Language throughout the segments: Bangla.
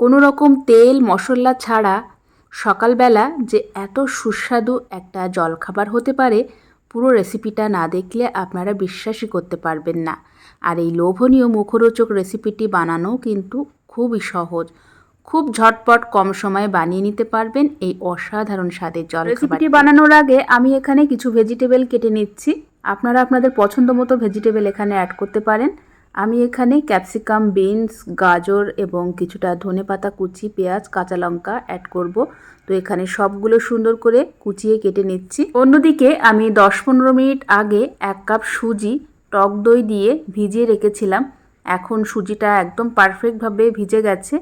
কোনো রকম তেল, মশলা ছাড়া সকালবেলা যে এত সুস্বাদু একটা জলখাবার হতে পারে, পুরো রেসিপিটা না দেখলে আপনারা বিশ্বাসই করতে পারবেন না। আর এই লোভনীয় মুখরোচক রেসিপিটি বানানো কিন্তু খুবই সহজ। খুব ঝটপট কম সময়ে বানিয়ে নিতে পারবেন এই অসাধারণ স্বাদের জল রেসিপিটি বানানোর আগে আমি এখানে কিছু ভেজিটেবল কেটে নিচ্ছি। আপনারা আপনাদের পছন্দ মতো ভেজিটেবল এখানে অ্যাড করতে পারেন। আমি এখানে ক্যাপসিকাম, বিনস, গাজর এবং কিছুটা ধনেপাতা, কুচি, পেঁয়াজ, কাঁচা লঙ্কা অ্যাড করব। তো এখানে সবগুলো সুন্দর করে কুচিয়ে কেটে নিচ্ছি। অন্যদিকে আমি দশ পনেরো মিনিট আগে এক কাপ সুজি টক দই দিয়ে ভিজিয়ে রেখেছিলাম। এখন সুজিটা একদম পারফেক্টভাবে ভিজে গেছে।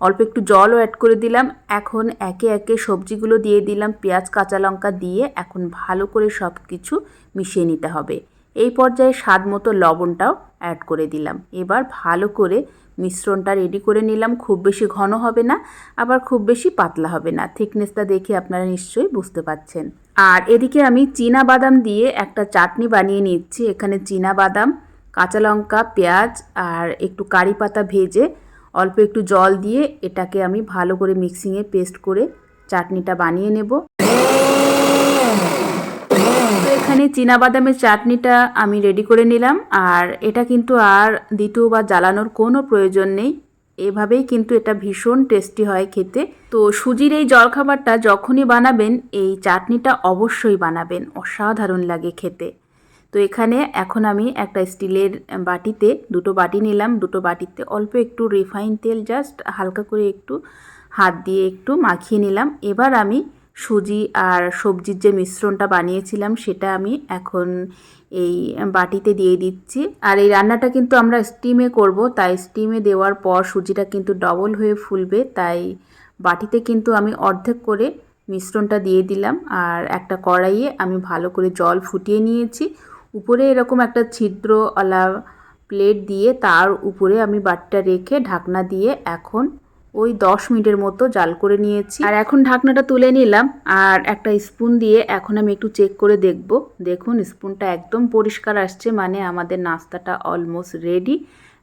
অল্প একটু জলও অ্যাড করে দিলাম। এখন একে একে সবজিগুলো দিয়ে দিলাম। পেঁয়াজ, কাঁচা লঙ্কা দিয়ে এখন ভালো করে সব কিছু মিশিয়ে নিতে হবে। এই পর্যায়ে স্বাদ মতো লবণটাও অ্যাড করে দিলাম। এবার ভালো করে মিশ্রণটা রেডি করে নিলাম। খুব বেশি ঘন হবে না, আবার খুব বেশি পাতলা হবে না। থিকনেসটা দেখে আপনারা নিশ্চয়ই বুঝতে পাচ্ছেন আর এদিকে আমি চীনা বাদাম দিয়ে একটা চাটনি বানিয়ে নিচ্ছি। এখানে চীনা বাদাম, কাঁচা লঙ্কা, পেঁয়াজ আর একটু কারি পাতা ভেজে অল্প একটু জল দিয়ে এটাকে আমি ভালো করে মিক্সিংয়ে পেস্ট করে চাটনিটা বানিয়ে নেব তো এখানে বাদামের চাটনিটা আমি রেডি করে নিলাম। আর এটা কিন্তু আর দ্বিতীয়বার জ্বালানোর কোনো প্রয়োজন নেই। এভাবেই কিন্তু এটা ভীষণ টেস্টি হয় খেতে। তো সুজির এই জলখাবারটা যখনই বানাবেন, এই চাটনিটা অবশ্যই বানাবেন। অসাধারণ লাগে খেতে। তো এখানে এখন আমি একটা স্টিলের বাটিতে দুটো বাটি নিলাম। দুটো বাটিতে অল্প একটু রিফাইন তেল জাস্ট হালকা করে একটু হাত দিয়ে একটু মাখিয়ে নিলাম। এবার আমি সুজি আর সবজির যে মিশ্রণটা বানিয়েছিলাম সেটা আমি এখন এই বাটিতে দিয়ে দিচ্ছি। আর এই রান্নাটা কিন্তু আমরা স্টিমে করব, তাই স্টিমে দেওয়ার পর সুজিটা কিন্তু ডবল হয়ে ফুলবে, তাই বাটিতে কিন্তু আমি অর্ধেক করে মিশ্রণটা দিয়ে দিলাম। আর একটা কড়াইয়ে আমি ভালো করে জল ফুটিয়ে নিয়েছি। উপরে এরকম একটা ছিদ্রওয়ালা প্লেট দিয়ে তার উপরে আমি বাটিটা রেখে ঢাকনা দিয়ে এখন ওই দশ মিনিটের মতো জাল করে নিয়েছি। আর এখন ঢাকনাটা তুলে নিলাম আর একটা স্পুন দিয়ে এখন আমি একটু চেক করে দেখব। দেখুন, স্পুনটা একদম পরিষ্কার আসছে মানে আমাদের নাস্তাটা অলমোস্ট রেডি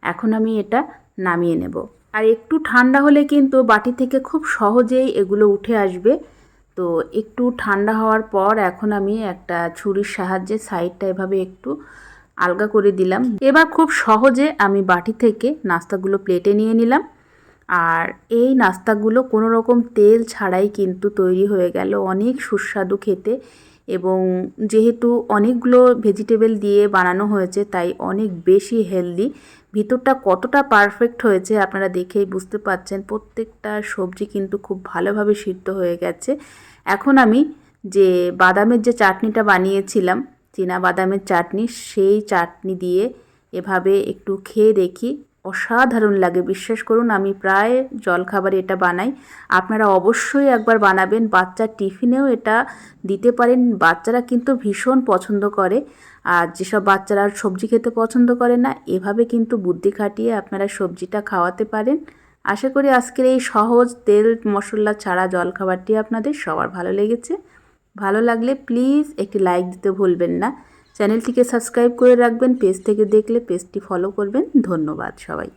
এখন আমি এটা নামিয়ে নেব। আর একটু ঠান্ডা হলে কিন্তু বাটি থেকে খুব সহজেই এগুলো উঠে আসবে। তো একটু ঠান্ডা হওয়ার পর এখন আমি একটা ছুরির সাহায্যে সাইডটা এভাবে একটু আলগা করে দিলাম। এবার খুব সহজে আমি বাটি থেকে নাস্তাগুলো প্লেটে নিয়ে নিলাম। আর এই নাস্তাগুলো কোনো রকম তেল ছাড়াই কিন্তু তৈরি হয়ে গেল। অনেক সুস্বাদু খেতে এবং যেহেতু অনেকগুলো ভেজিটেবল দিয়ে বানানো হয়েছে, তাই অনেক বেশি হেলদি। ভিতরটা কতটা পারফেক্ট হয়েছে আপনারা দেখেই বুঝতে পাচ্ছেন প্রত্যেকটা সবজি কিন্তু খুব ভালোভাবে সিদ্ধ হয়ে গেছে। এখন আমি যে বাদামের যে চাটনিটা বানিয়েছিলাম, চীনা বাদামের চাটনি, সেই চাটনি দিয়ে এভাবে একটু খেয়ে দেখি। অসাধারণ লাগে, বিশ্বাস করুন, আমি প্রায় জলখাবারে এটা বানাই। আপনারা অবশ্যই একবার বানাবেন বাচ্চার টিফিনেও এটা দিতে পারেন, বাচ্চারা কিন্তু ভীষণ পছন্দ করে, আর যেসব বাচ্চারা সবজি খেতে পছন্দ করে না, এভাবে কিন্তু বুদ্ধি খাটিয়ে আপনারা সবজিটা খাওয়াতে পারেন। আশা করি আজকের এই সহজ তেল মশলা ছাড়া জলখাবারটি আপনাদের সবার ভালো লেগেছে। ভালো লাগলে প্লিজ একটি লাইক দিতে ভুলবেন না। চ্যানেলটিকে সাবস্ক্রাইব করে রাখবেন পেজ থেকে দেখলে পেজটি ফলো করবেন। ধন্যবাদ সবাই